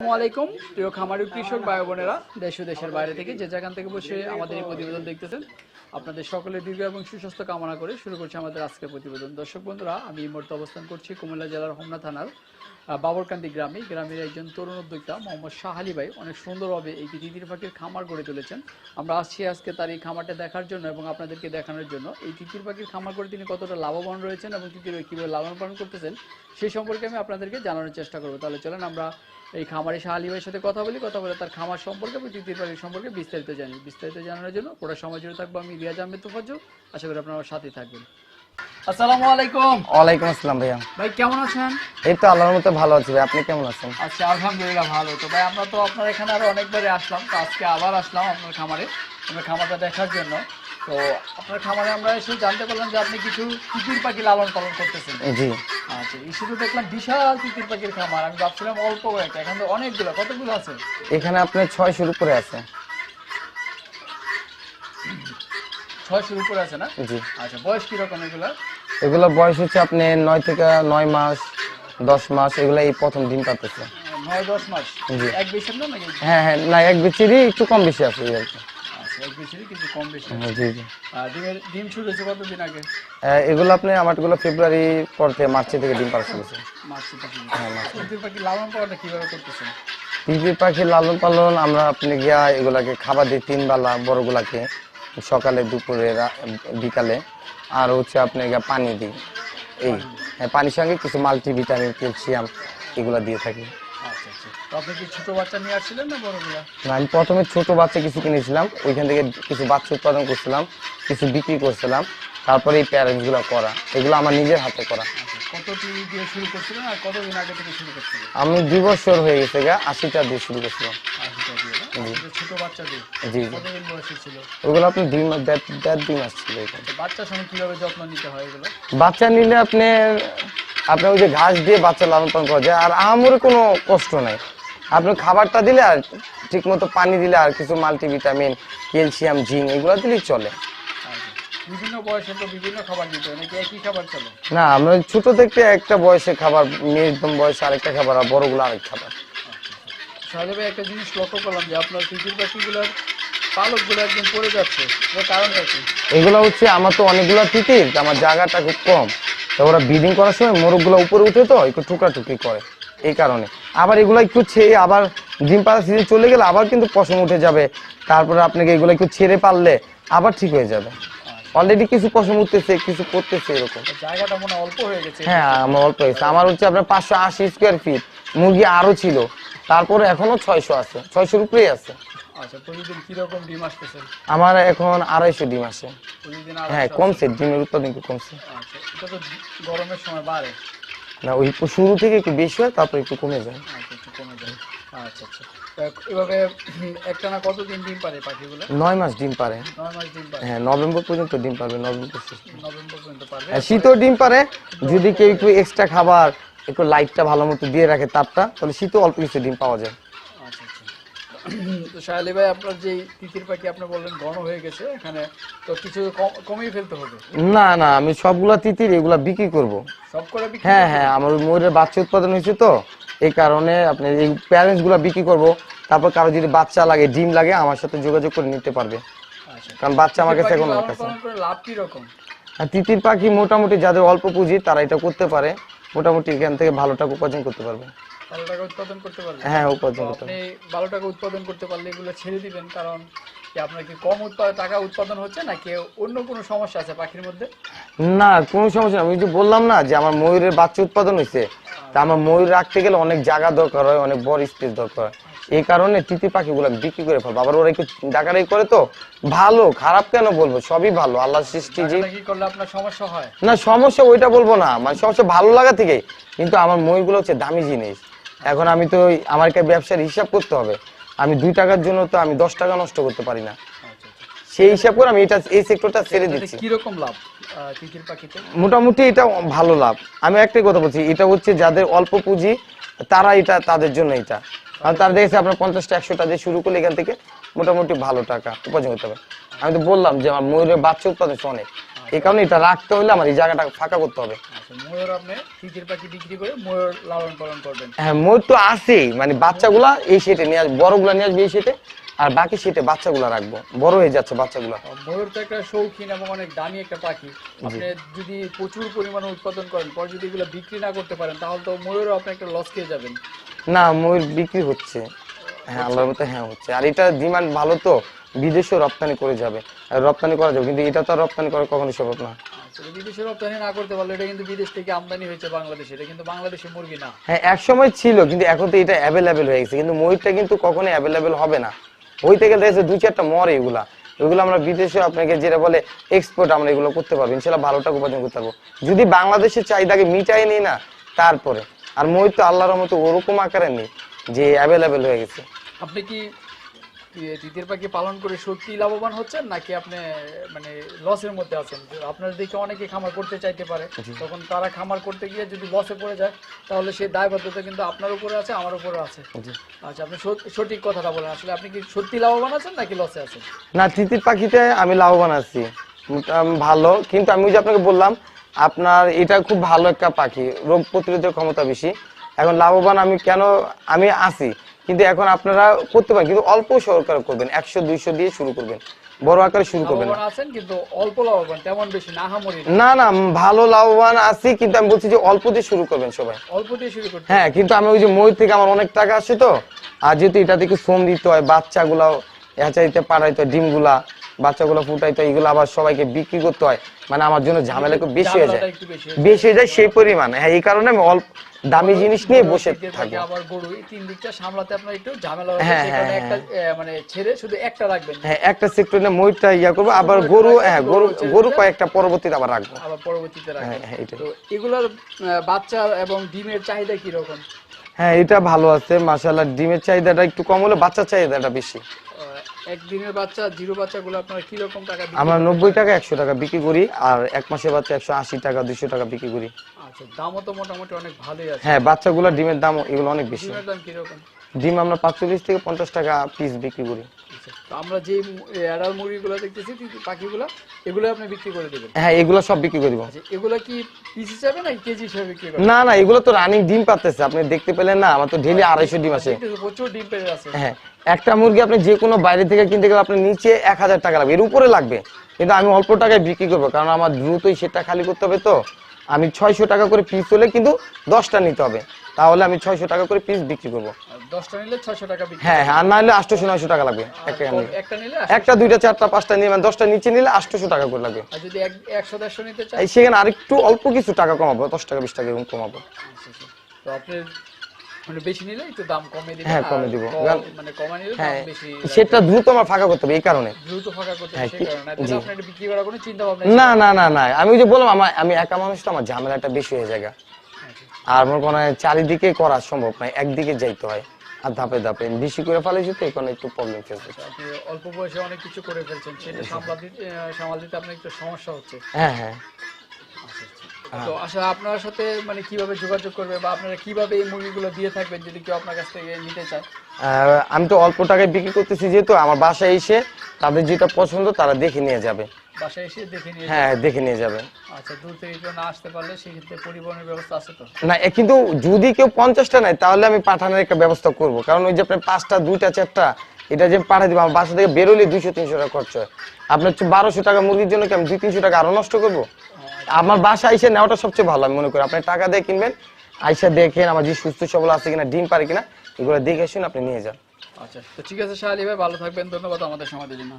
আসসালামু আলাইকুম প্রিয় খামারি কৃষক ভাই বোনেরা, দেশ ও দেশের বাইরে থেকে যে যেখান থেকে বসে আমাদের এই প্রতিবেদন দেখতেছেন, আপনাদের সকলের দীর্ঘ এবং সুস্বাস্থ্য কামনা করে শুরু করছি আমাদের আজকের প্রতিবেদন। দর্শক বন্ধুরা, আমি এই মুহূর্তে অবস্থান করছি কুমিল্লা জেলার হোমনা থানার বাবরকান্দি গ্রামে, গ্রামের একজন তরুণ উদ্যোক্তা মোহাম্মদ শাহ ভাই অনেক সুন্দরভাবে এই তিতির পাখির খামার গড়ে তুলেছেন। আমরা আসছি আজকে তার এই খামারটা দেখার জন্য এবং আপনাদেরকে দেখানোর জন্য। এই তিতির পাখির খামার করে তিনি কতটা লাভবান রয়েছেন এবং তিতির কীভাবে লালন পালন করতেছেন সেই সম্পর্কে আমি আপনাদেরকে জানানোর চেষ্টা করব। তাহলে চলেন আমরা এই খামারে শাহ আলী ভাইয়ের সাথে কথা বলি, কথা বলে তার খামার সম্পর্কে এবং তিতির পাখির সম্পর্কে বিস্তারিত জানি। বিস্তারিত জানানোর জন্য পুরো সময় জুড়ে থাকব আমি রিয়াজ আহমেদ তোফাজ্জল। আশা করি আপনারা সাথেই থাকবেন। আসসালামু আলাইকুম। ওয়ালাইকুম আসসালাম ভাইয়া। ভাই কেমন আছেন? এই তো আল্লাহর মতো ভালো আছি ভাই আপনি কেমন আছেন? আচ্ছা আলহামদুলিল্লাহ ভালো। তো ভাই আমরা তো আপনার এখানে আরও অনেকবারই আসলাম তো আজকে আবার আসলাম আপনার খামারে আপনার খামারটা দেখার জন্য। তো আপনার খামারে আমরা এসে জানতে পারলাম যে আপনি কিছু তিতির পাখি লালন পালন করতেছেন। জি। আচ্ছা এই শুধু দেখলাম বিশাল তিতির পাখির খামার আমি ভাবছিলাম অল্প কয়েকটা এখন তো অনেকগুলো কতগুলো আছে? এখানে আপনার ছয় শুরু করে আছে। ছয় শুরু আছে না? জি। আচ্ছা বয়স কীরকম এগুলা? এগুলো বয়স হচ্ছে আপনি নয় থেকে নয় মাস দশ মাস এগুলো এই প্রথম দিন পাতেছে। নয় দশ মাস? জি। এক বেশি না নাকি? হ্যাঁ হ্যাঁ না এক বিচিরই একটু কম বেশি আছে এই আর কি। আচ্ছা এগুলো আপনি আমারগুলো ফেব্রুয়ারি পর থেকে মার্চে থেকে ডিম পাড়া শুরু হ্যাঁ পাখি লালন পালন আমরা আপনি গিয়া এগুলাকে খাবার দিই তিন বেলা বড়গুলাকে। সকালে দুপুরে বিকালে। আর হচ্ছে আপনি গিয়া পানি দিই এই হ্যাঁ পানির সঙ্গে কিছু মাল্টিভিটামিন ক্যালসিয়াম এগুলো দিয়ে থাকি। আচ্ছা আচ্ছা। আমি প্রথমে ছোট বাচ্চা কিছু কিনেছিলাম। ওইখান থেকে কিছু বাচ্চা উৎপাদন করছিলাম কিছু বিক্রি করছিলাম। তারপরে এই প্যারেন্টসগুলো করা। এগুলো আমার নিজের হাতে করা। আচ্ছা আমি দুই বছর হয়ে গেছে গা আশিটা দিয়ে শুরু করছিলাম। ছোট বাচ্চা জি জি। কতদিন বয়সে ছিল? ওগুলো আপনি দুই মাস দেড় দুই মাস ছিল সময় কীভাবে যত্ন নিতে হয় এগুলো? বাচ্চা নিলে আপনি আপনার ওই যে ঘাস দিয়ে বাচ্চা লালন পালন করা যায় আর আমার কোনো কষ্ট নাই। আপনি খাবারটা দিলে আর ঠিক মতো পানি দিলে আর কিছু মাল্টিভিটামিন ক্যালসিয়াম জিঙ্ক এগুলো দিলেই চলে। বিভিন্ন বয়সে তো বিভিন্ন খাবার দিতে হয় নাকি একই খাবার চলে? না আমরা ছোট থেকে একটা বয়সে খাবার মেয়ের বয়সে আরেকটা খাবার আর বড়গুলো আরেক খাবার। সাহেব ভাই একটা জিনিস লক্ষ্য করলাম যে আপনার তিতির পাখিগুলোর পালকগুলো একদম পড়ে যাচ্ছে। এর কারণটা কি? এগুলো হচ্ছে আমার তো অনেকগুলো তিতির আমার জায়গাটা খুব কম। তো ওরা ব্রিডিং করার সময় মোরগগুলো উপরে উঠে তো একটু টুকরাটুকরি করে এই কারণে। আবার এগুলো একটু ছেড়ে আবার ডিম পাড়া সিজন চলে গেলে আবার কিন্তু পশম উঠে যাবে। তারপরে আপনাকে এগুলো একটু ছেড়ে পারলে আবার ঠিক হয়ে যাবে। অলরেডি কিছু পশম উঠতেছে কিছু করতেছে এরকম। জায়গাটা মনে অল্প হয়ে গেছে। হ্যাঁ আমার অল্প হয়েছে। আমার হচ্ছে আপনার পাঁচশো আশি স্কোয়ার ফিট মুরগি আরও ছিল। তারপরে এখনও ছয়শো আছে। ছয়শোর উপরেই আছে। আচ্ছা প্রতিদিন কীরকম ডিম আসতেছে? আমার এখন আড়াইশো ডিম আসে। হ্যাঁ? কমছে ডিমের উৎপাদন একটু কমছে। আচ্ছা এটা তো গরমের সময় বাড়ে। না ওই শুরু থেকে একটু বেশি হয় তারপর একটু কমে যায়। আচ্ছা একটু কমে যায়। আচ্ছা আচ্ছা। এভাবে একটা না কতদিন ডিম পারে পাখিগুলো? নয় মাস ডিম পারে। নয় মাস ডিম পারে। হ্যাঁ নভেম্বর পর্যন্ত ডিম পারবে নভেম্বর নভেম্বর পর্যন্ত পারবে? হ্যাঁ, শীতও ডিম পারে। যদি কেউ একটু এক্সট্রা খাবার একটু লাইটটা ভালো মতো দিয়ে রাখে তাপটা তাহলে শীতও অল্প কিছু ডিম পাওয়া যায়। আচ্ছা আচ্ছা। তো শাহালি ভাই আপনার যে তিতির পাখি আপনি বললেন ঘন হয়ে গেছে এখানে তো কিছু কমিয়ে ফেলতে হবে? না না আমি সবগুলা তিতির এগুলা বিক্রি করব। সব করে বিক্রি হ্যাঁ হ্যাঁ আমার ময়ূরের বাচ্চা উৎপাদন হয়েছে তো এই কারণে আপনি এই প্যারেন্টসগুলা বিক্রি করব। তারপর কারও যদি বাচ্চা লাগে ডিম লাগে আমার সাথে যোগাযোগ করে নিতে পারবে। আচ্ছা। কারণ বাচ্চা আমার কাছে এখন লাভ কি রকম তিতির পাখি মোটামুটি যাদের অল্প পুঁজি তারা এটা করতে পারে। মোটামুটি এখান থেকে ভালো টাকা উপার্জন করতে পারবে। ভালো টাকা উৎপাদন করতে পারবে। হ্যাঁ উপার্জন করতে আপনি ভালো টাকা উৎপাদন করতে পারলে এগুলো ছেড়ে দিবেন কারণ কি আপনার কি কম উৎপাদন টাকা উৎপাদন হচ্ছে নাকি অন্য কোনো সমস্যা আছে পাখির মধ্যে? না কোনো সমস্যা আমি যে বললাম না যে আমার ময়ূরের বাচ্চা উৎপাদন হয়েছে তা আমার ময়ূর রাখতে গেলে অনেক জায়গা দরকার হয় অনেক বড় স্পেস দরকার হয়। এই কারণে তিতি পাখিগুলো আমি বিক্রি করে ফেলব। আবার ওরা একটু ডাকাডাকি করে তো? ভালো খারাপ কেন বলব? সবই ভালো আল্লাহ সৃষ্টি যে সমস্যা হয়? না সমস্যা ওইটা বলব না। মানে সমস্যা ভালো লাগা থেকে। কিন্তু আমার ময়ূরগুলো হচ্ছে দামি জিনিস। এখন আমি তো আমার একটা ব্যবসার হিসাব করতে হবে। আমি দুই টাকার জন্য তো আমি দশ টাকা নষ্ট করতে পারি না। সেই হিসাব করে আমি এটা এই সেক্টরটা ছেড়ে দিচ্ছি। কীরকম লাভ আহ, তিতির পাখিতে? মোটামুটি এটা ভালো লাভ। আমি একটাই কথা বলছি এটা হচ্ছে যাদের অল্প পুঁজি তারা এটা তাদের জন্য এটা। কারণ তারা দেখেছে আপনার পঞ্চাশটা একশোটা দিয়ে শুরু করলে এখান থেকে মোটামুটি ভালো টাকা উপার্জন করতে হবে আমি তো বললাম যে আমার ময়ূরের বাচ্চা উৎপাদন অনেক। এই কারণে এটা রাখতে হলে আমার এই জায়গাটা ফাঁকা করতে হবে। আচ্ছা ময়ূর আপনি তিতির পাখি বিক্রি করে ময়ূর লালন পালন করবেন। হ্যাঁ ময়ূর তো আছেই। মানে বাচ্চাগুলা এই সেটে নিয়ে আসব বড়গুলা নিয়ে আসবে এই সেটে। আর বাকি সেটে বাচ্চাগুলা রাখব। বড় হয়ে যাচ্ছে বাচ্চাগুলা। ময়ূর তো একটা শৌখিন এবং অনেক দামি একটা পাখি। আপনি যদি প্রচুর পরিমাণে উৎপাদন করেন পর যদি এগুলো বিক্রি না করতে পারেন তাহলে তো ময়ূরও আপনি একটা লস খেয়ে যাবেন। না ময়ূর বিক্রি হচ্ছে। হ্যাঁ আল্লাহর মতো হ্যাঁ হচ্ছে। আর এটা ডিমান্ড ভালো তো বিদেশেও রপ্তানি করে যাবে। আর রপ্তানি করা যাবে কিন্তু এটা তো রপ্তানি করা কখনোই সম্ভব না। বিদেশে রপ্তানি না করতে পারলে এটা কিন্তু বিদেশ থেকে আমদানি হয়েছে বাংলাদেশে। এটা কিন্তু বাংলাদেশের মুরগি না। হ্যাঁ একসময় ছিল কিন্তু এখন তো এটা অ্যাভেলেবেল হয়ে গেছে। কিন্তু ময়ূরটা কিন্তু কখনো অ্যাভেলেবেল হবে না। হইতে গেলে দেখছে দুই চারটা মর এগুলা। এগুলো আমরা বিদেশে আপনাকে যেটা বলে এক্সপোর্ট আমরা এগুলো করতে পারব। ইনশাল্লাহ ভালো টাকা উপার্জন করতে পারব। যদি বাংলাদেশের চাহিদাকে মিটাই নিই না, তারপরে। আর মই তো আল্লাহর মতো ওরকম আকারে নেই যে অ্যাভেলেবেল হয়ে গেছে। আপনি কি তিতির পাখি পালন করে সত্যি লাভবান হচ্ছেন নাকি আপনি মানে লসের মধ্যে আছেন? আপনার দেখে অনেকে খামার করতে চাইতে পারে। তখন তারা খামার করতে গিয়ে যদি লসে পড়ে যায় তাহলে সেই দায়বদ্ধতা কিন্তু আপনার উপরে আছে আমার উপরে আছে। আচ্ছা আপনি সঠিক কথাটা বলেন। আসলে আপনি কি সত্যি লাভবান আছেন নাকি লসে আছেন? না তিতির পাখিতে আমি লাভবান আছি। ভালো। কিন্তু আমি ওই যে আপনাকে বললাম আপনার এটা খুব ভালো একটা পাখি রোগ প্রতিরোধের ক্ষমতা বেশি। এখন লাভবান আমি কেন আমি আছি। কিন্তু এখন আপনারা করতে পারেন কিন্তু অল্প সরকার করবেন একশো দুইশো দিয়ে শুরু করবেন বড় আকারে শুরু করবেন না। না ভালো লাভবান আছি কিন্তু আমি বলছি যে অল্প দিয়ে শুরু করবেন সবাই অল্প দিয়ে শুরু করবেন হ্যাঁ কিন্তু আমি ওই যে ময়ূর থেকে আমার অনেক টাকা আসে তো আর যেহেতু এটা থেকে শ্রম দিতে হয় বাচ্চাগুলা হ্যাচারিতে পাড়াইতে ডিমগুলা বাচ্চাগুলো ফুটাইতে হয় এগুলো আবার সবাইকে বিক্রি করতে হয়। মানে আমার জন্য ঝামেলা খুব বেশি হয়ে যায়। বেশি হয়ে যায় সেই পরিমাণ। হ্যাঁ এই কারণে আমি অল্প দামি জিনিস নিয়ে বসে থাকে, আবার গরু তিন দিকটা সামলাতে আপনার একটু ঝামেলা হবে হ্যাঁ, সেখানে হ্যাঁ, একটা মানে ছেড়ে শুধু একটা রাখবেন হ্যাঁ একটা সেক্টরে ময়ূরটা ইয়া করব আবার গরু হ্যাঁ গরু গরু কয়েকটা পরবর্তীতে আবার রাখব। আবার পরবর্তীতে হ্যাঁ, হ্যাঁ, তো এগুলোর বাচ্চা এবং ডিমের চাহিদা কি রকম হ্যাঁ এটা ভালো আছে মাশাআল্লাহ। ডিমের চাহিদাটা একটু কম হলে বাচ্চার চাহিদাটা বেশি। এক দিনের বাচ্চা জিরো বাচ্চাগুলো আপনার কি রকম টাকা আমরা নব্বই টাকা একশো টাকা বিক্রি করি আর এক মাসের বাচ্চা একশো আশি টাকা 200 টাকা বিক্রি করি। আচ্ছা দামও তো মোটামুটি অনেক ভালোই আছে। হ্যাঁ বাচ্চাগুলো ডিমের দাম এগুলো অনেক বেশি। ডিমের দাম কি রকম ডিম আমরা পাঁচচল্লিশ থেকে পঞ্চাশ টাকা পিস বিক্রি করি। আচ্ছা, তো আমরা যে অ্যাডাল মুরগিগুলো দেখতেছি পাখিগুলো এগুলো আপনি বিক্রি করে দেবেন। হ্যাঁ এগুলো সব বিক্রি করে দিব। আচ্ছা এগুলো কি পিস হিসাবে না কেজি হিসাবে বিক্রি করেন না না এগুলো তো রানিং ডিম আপনি দেখতে পেলেন না আমার তো ডেলি আড়াইশো ডিম আসে প্রচুর ডিম আছে হ্যাঁ একটা মুরগি আপনি যে কোনো বাইরে থেকে কিনতে গেলে আপনার নিচে এক হাজার টাকা লাগবে। এর উপরে লাগবে। কিন্তু আমি অল্প টাকায় বিক্রি করব কারণ আমার দ্রুতই সেটা খালি করতে হবে তো। আমি ছয়শো টাকা করে পিস হলে কিন্তু দশটা নিতে হবে। তাহলে আমি ছয়শো টাকা করে পিস বিক্রি করব। দশটা নিলে ছয়শো টাকা হ্যাঁ হ্যাঁ আর না হলে আটশোশো নয়শো টাকা লাগবে। একটা একটা নিলে একটা দুইটা চারটা পাঁচটা নিয়ে মানে দশটা নিচে নিলে আটশোশো টাকা করে লাগবে। আর যদি একশো দেড়শো নিতে চাই সেখানে আরেকটু অল্প কিছু টাকা কমাবো দশ টাকা বিশ টাকা এরকম কমাবো। আচ্ছা, আচ্ছা। তো মানে বেশি দাম কমে দিবেন হ্যাঁ, কমে দিব। মানে কমে নিলে দাম হ্যাঁ বেশি সেটা দ্রুত আমার ফাঁকা করতে হবে এই কারণে। দ্রুত ফাঁকা করতে হ্যাঁ, সেই কারণে। আপনার বিক্রি করার কোনো চিন্তা ভাবনা না না না না। আমি যে বললাম আমার আমি একা মানুষ তো আমার ঝামেলাটা বেশি হয়ে যায় আর মনে করেন চারিদিকে করা সম্ভব নয় একদিকে যাইতে হয় আর ধাপে ধাপে। বেশি করে ফেলেছি যেতে এখানে একটু প্রবলেম ফেস আপনি অল্প বয়সে অনেক কিছু করে ফেলছেন সেটা সামাল দিতে আপনার একটু সমস্যা হচ্ছে। হ্যাঁ হ্যাঁ। তো আসলে আপনার সাথে মানে কীভাবে যোগাযোগ করবে বা আপনারা কীভাবে এই মুরগিগুলো দিয়ে থাকবেন যদি কেউ আপনার কাছ থেকে নিতে চায়? আমি তো অল্প টাকায় বিক্রি করতেছি যেহেতু আমার বাসায় এসে তাদের যেটা পছন্দ তারা দেখে নিয়ে যাবে। বাসায় এসে দেখে নিয়ে হ্যাঁ দেখে নিয়ে যাবে। আচ্ছা দূর থেকে কেউ না আসতে পারলে সেক্ষেত্রে পরিবহনের ব্যবস্থা আছে তো? না কিন্তু যদি কেউ পঞ্চাশটা নেয় তাহলে আমি পাঠানোর একটা ব্যবস্থা করব। কারণ ওই যে আপনার পাঁচটা দুইটা চারটা এটা যে পাঠিয়ে দিব আমার বাসা থেকে বেরোলে দুইশো তিনশো টাকা খরচ হয়। আপনার হচ্ছে বারোশো টাকা মুরগির জন্য কি আমি দুই তিনশো টাকা আরও নষ্ট করব? আমার বাসা আইসা নেওয়াটা সবচেয়ে ভালো, আমি মনে করি। আপনি টাকা দিয়ে কিনবেন, আইসা দেখেন আমার যে সুস্থ সবল আছে কিনা, ডিম পারে কিনা, এগুলো দেখে শুনে আপনি নিয়ে যান। আচ্ছা তো ঠিক আছে শাহালি ভাই, ভালো থাকবেন, ধন্যবাদ আমাদের সময় জন্য।